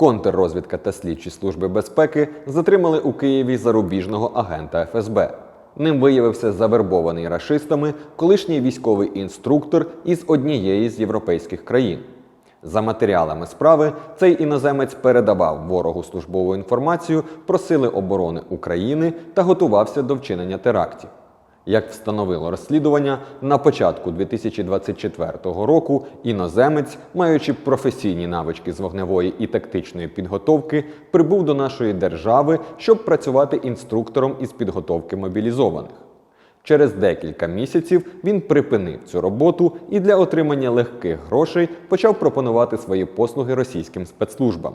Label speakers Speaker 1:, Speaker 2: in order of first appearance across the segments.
Speaker 1: Контррозвідка та слідчі служби безпеки затримали у Києві зарубіжного агента ФСБ. Ним виявився завербований рашистами колишній військовий інструктор із однієї з європейських країн. За матеріалами справи цей іноземець передавав ворогу службову інформацію про сили оборони України та готувався до вчинення терактів. Як встановило розслідування, на початку 2024 року іноземець, маючи професійні навички з вогневої і тактичної підготовки, прибув до нашої держави, щоб працювати інструктором із підготовки мобілізованих. Через декілька місяців він припинив цю роботу і для отримання легких грошей почав пропонувати свої послуги російським спецслужбам.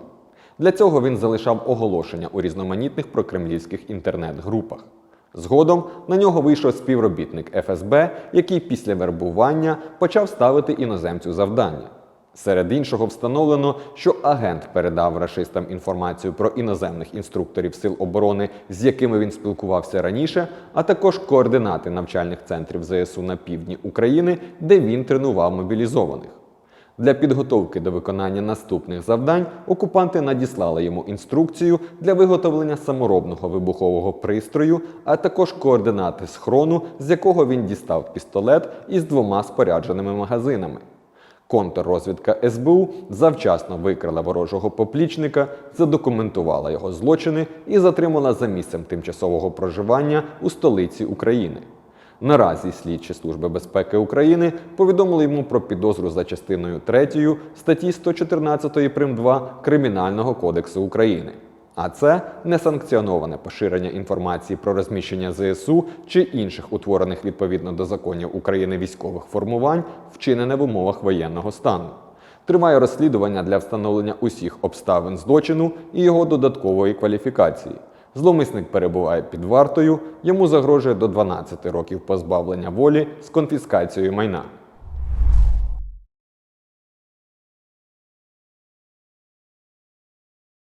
Speaker 1: Для цього він залишав оголошення у різноманітних прокремлівських інтернет-групах. Згодом на нього вийшов співробітник ФСБ, який після вербування почав ставити іноземцю завдання. Серед іншого встановлено, що агент передав рашистам інформацію про іноземних інструкторів сил оборони, з якими він спілкувався раніше, а також координати навчальних центрів ЗСУ на півдні України, де він тренував мобілізованих. Для підготовки до виконання наступних завдань окупанти надіслали йому інструкцію для виготовлення саморобного вибухового пристрою, а також координати схрону, з якого він дістав пістолет із двома спорядженими магазинами. Контррозвідка СБУ завчасно викрила ворожого поплічника, задокументувала його злочини і затримала за місцем тимчасового проживання у столиці України. Наразі слідчі служби безпеки України повідомили йому про підозру за частиною 3 статті 114 прим. 2 Кримінального кодексу України. А це несанкціоноване поширення інформації про розміщення ЗСУ чи інших утворених відповідно до законів України військових формувань, вчинене в умовах воєнного стану. Триває розслідування для встановлення усіх обставин злочину і його додаткової кваліфікації. Зловмисник перебуває під вартою, йому загрожує до 12 років позбавлення волі з конфіскацією майна.